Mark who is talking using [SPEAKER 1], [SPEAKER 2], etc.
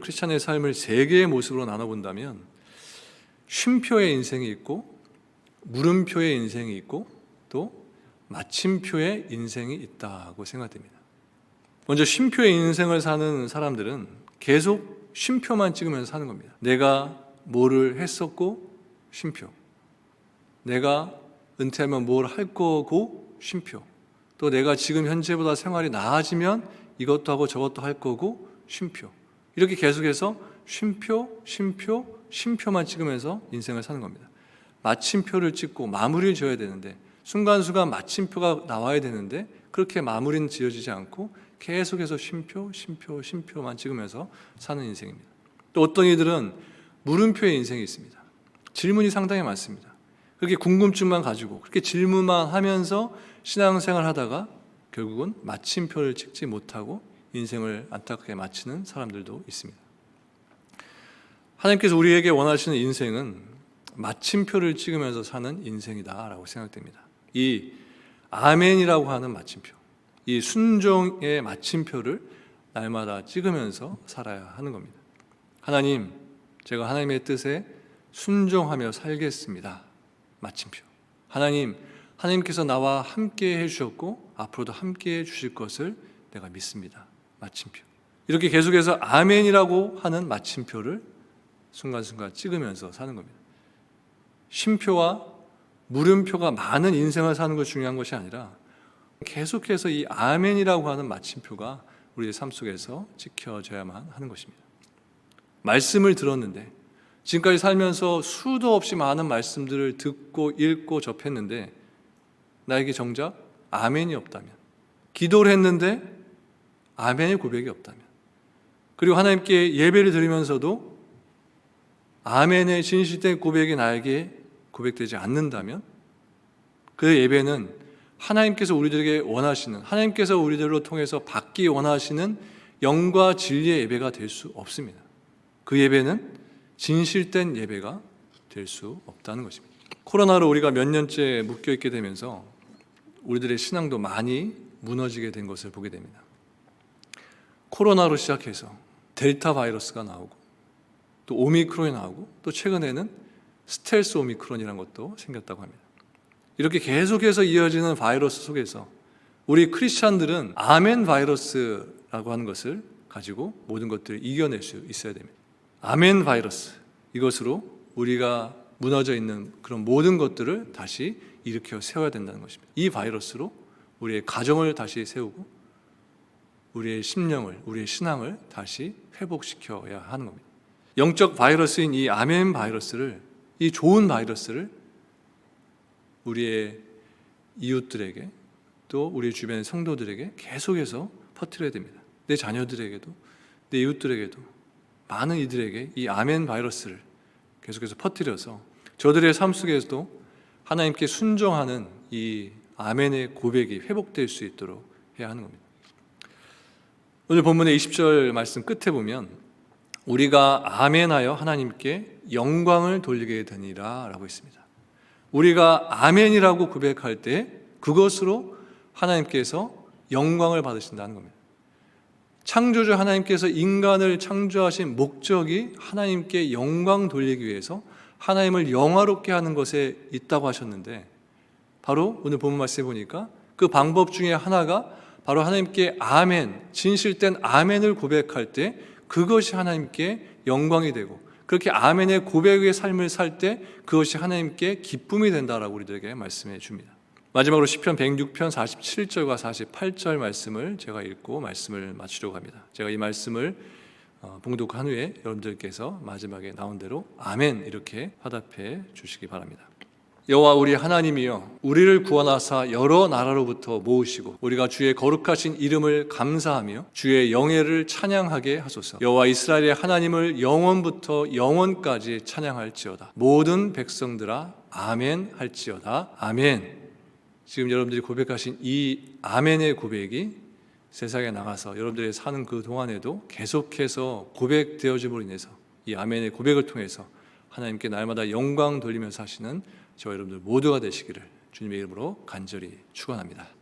[SPEAKER 1] 크리스찬의 삶을 세 개의 모습으로 나눠본다면 쉼표의 인생이 있고 물음표의 인생이 있고 또 마침표의 인생이 있다고 생각됩니다. 먼저 쉼표의 인생을 사는 사람들은 계속 쉼표만 찍으면서 사는 겁니다. 내가 뭐를 했었고 쉼표. 내가 은퇴하면 뭘 할 거고 쉼표. 또 내가 지금 현재보다 생활이 나아지면 이것도 하고 저것도 할 거고 쉼표. 이렇게 계속해서 쉼표, 쉼표, 쉼표만 찍으면서 인생을 사는 겁니다. 마침표를 찍고 마무리를 지어야 되는데 순간순간 마침표가 나와야 되는데 그렇게 마무리는 지어지지 않고 계속해서 쉼표, 쉼표, 쉼표만 찍으면서 사는 인생입니다. 또 어떤 이들은 물음표의 인생이 있습니다. 질문이 상당히 많습니다. 그렇게 궁금증만 가지고 그렇게 질문만 하면서 신앙생활 하다가 결국은 마침표를 찍지 못하고 인생을 안타깝게 마치는 사람들도 있습니다. 하나님께서 우리에게 원하시는 인생은 마침표를 찍으면서 사는 인생이다라고 생각됩니다. 이 아멘이라고 하는 마침표, 이 순종의 마침표를 날마다 찍으면서 살아야 하는 겁니다. 하나님, 제가 하나님의 뜻에 순종하며 살겠습니다. 마침표. 하나님, 하나님께서 나와 함께 해주셨고 앞으로도 함께 해주실 것을 내가 믿습니다. 마침표. 이렇게 계속해서 아멘이라고 하는 마침표를 순간순간 찍으면서 사는 겁니다. 쉼표와 물음표가 많은 인생을 사는 것이 중요한 것이 아니라 계속해서 이 아멘이라고 하는 마침표가 우리의 삶 속에서 지켜져야만 하는 것입니다. 말씀을 들었는데 지금까지 살면서 수도 없이 많은 말씀들을 듣고 읽고 접했는데 나에게 정작 아멘이 없다면 기도를 했는데 아멘의 고백이 없다면 그리고 하나님께 예배를 드리면서도 아멘의 진실된 고백이 나에게 고백되지 않는다면 그 예배는 하나님께서 우리들에게 원하시는 하나님께서 우리들로 통해서 받기 원하시는 영과 진리의 예배가 될 수 없습니다. 그 예배는 진실된 예배가 될 수 없다는 것입니다. 코로나로 우리가 몇 년째 묶여 있게 되면서 우리들의 신앙도 많이 무너지게 된 것을 보게 됩니다. 코로나로 시작해서 델타 바이러스가 나오고 또 오미크론이 나오고 또 최근에는 스텔스 오미크론이라는 것도 생겼다고 합니다. 이렇게 계속해서 이어지는 바이러스 속에서 우리 크리스찬들은 아멘 바이러스라고 하는 것을 가지고 모든 것들을 이겨낼 수 있어야 됩니다. 아멘 바이러스 이것으로 우리가 무너져 있는 그런 모든 것들을 다시 일으켜 세워야 된다는 것입니다. 이 바이러스로 우리의 가정을 다시 세우고 우리의 심령을, 우리의 신앙을 다시 회복시켜야 하는 겁니다. 영적 바이러스인 이 아멘 바이러스를 이 좋은 바이러스를 우리의 이웃들에게 또 우리 주변 성도들에게 계속해서 퍼뜨려야 됩니다. 내 자녀들에게도 내 이웃들에게도 많은 이들에게 이 아멘 바이러스를 계속해서 퍼뜨려서 저들의 삶 속에서도 하나님께 순종하는 이 아멘의 고백이 회복될 수 있도록 해야 하는 겁니다. 오늘 본문의 20절 말씀 끝에 보면 우리가 아멘하여 하나님께 영광을 돌리게 되니라 라고 있습니다. 우리가 아멘이라고 고백할 때 그것으로 하나님께서 영광을 받으신다는 겁니다. 창조주 하나님께서 인간을 창조하신 목적이 하나님께 영광 돌리기 위해서 하나님을 영화롭게 하는 것에 있다고 하셨는데 바로 오늘 본문 말씀에 보니까 그 방법 중에 하나가 바로 하나님께 아멘, 진실된 아멘을 고백할 때 그것이 하나님께 영광이 되고 그렇게 아멘의 고백의 삶을 살 때 그것이 하나님께 기쁨이 된다라고 우리들에게 말씀해 줍니다. 마지막으로 시편 106편 47절과 48절 말씀을 제가 읽고 말씀을 마치려고 합니다. 제가 이 말씀을 어, 봉독한 후에 여러분들께서 마지막에 나온 대로 아멘 이렇게 화답해 주시기 바랍니다. 여호와 우리 하나님이여 우리를 구원하사 여러 나라로부터 모으시고 우리가 주의 거룩하신 이름을 감사하며 주의 영예를 찬양하게 하소서. 여호와 이스라엘의 하나님을 영원부터 영원까지 찬양할지어다. 모든 백성들아 아멘 할지어다. 아멘. 지금 여러분들이 고백하신 이 아멘의 고백이 세상에 나가서 여러분들이 사는 그 동안에도 계속해서 고백되어짐으로 인해서 이 아멘의 고백을 통해서 하나님께 날마다 영광 돌리면서 하시는 저와 여러분들 모두가 되시기를 주님의 이름으로 간절히 축원합니다.